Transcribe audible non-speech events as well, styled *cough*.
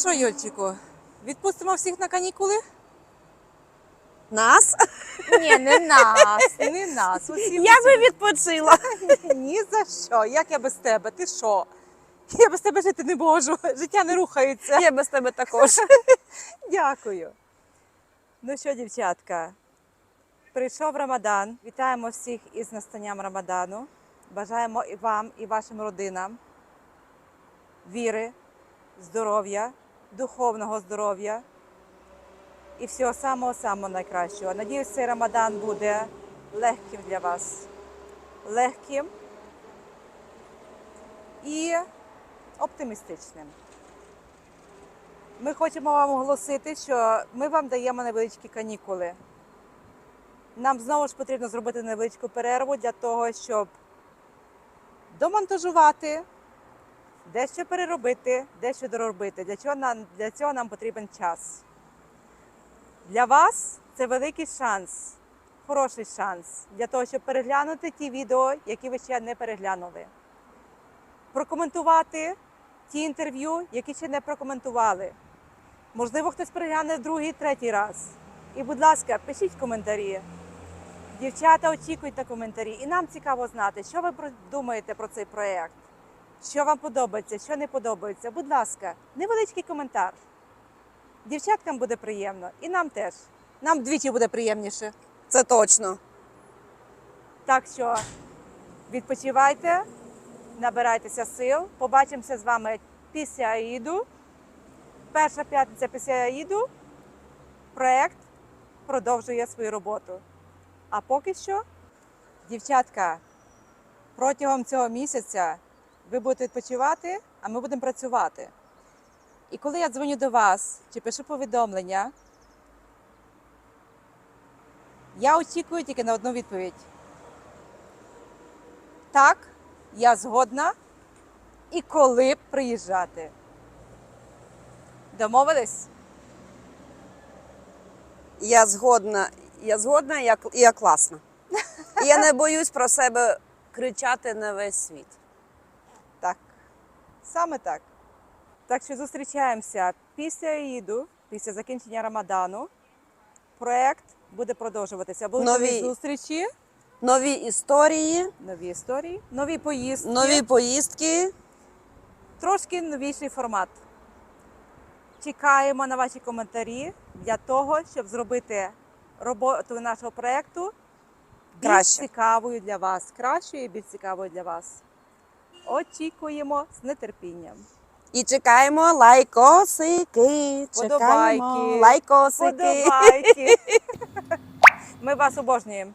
Що, Юльчику, відпустимо всіх на канікули? Нас? Ні, не нас, *laughs* не нас. Усім Я би відпочила. *laughs* Ні за що. Як я без тебе? Ти що? Я без тебе жити не можу. Життя не рухається. Я без тебе також. *laughs* Дякую. Ну що, дівчатка, прийшов Рамадан. Вітаємо всіх із настанням Рамадану. Бажаємо і вам, і вашим родинам віри, здоров'я, духовного здоров'я і всього самого-самого найкращого. Надіюсь, цей Рамадан буде легким для вас. Легким і оптимістичним. Ми хочемо вам оголосити, що ми вам даємо невеличкі канікули. Нам знову ж потрібно зробити невеличку перерву для того, щоб домонтажувати, дещо переробити, дещо доробити. Для цього нам, для цього нам потрібен час. Для вас це великий шанс, хороший шанс для того, щоб переглянути ті відео, які ви ще не переглянули. Прокоментувати ті інтерв'ю, які ще не прокоментували. Можливо, хтось перегляне другий, третій раз. І, будь ласка, пишіть коментарі. Дівчата очікують на коментарі. І нам цікаво знати, що ви думаєте про цей проєкт, що вам подобається, що не подобається. Будь ласка, невеличкий коментар. Дівчаткам буде приємно, і нам теж. Нам двічі буде приємніше. Це точно. Так що відпочивайте, набирайтеся сил. Побачимося з вами після Аїду. Перша п'ятниця після Аїду. Проект продовжує свою роботу. А поки що, дівчатка, протягом цього місяця ви будете відпочивати, а ми будемо працювати. І коли я дзвоню до вас чи пишу повідомлення, я очікую тільки на одну відповідь. Так, я згодна. І коли б приїжджати. Домовились? Я згодна. Я згодна, я, я класна. І *laughs* я не боюсь про себе кричати на весь світ. Саме так. Так що зустрічаємося після Іду, після закінчення Рамадану. Проект буде продовжуватися. Будуть нові зустрічі, Нові історії, нові історії, нові поїздки, нові поїздки. трошки новіший формат. Чекаємо на ваші коментарі для того, щоб зробити роботу нашого проєкту більш цікавою для вас, кращою і більш цікавою для вас. Очікуємо з нетерпінням. І чекаємо лайкосики. Чекаємо Подобайки. лайкосики. Подобайки. *laughs* Ми вас обожнюємо.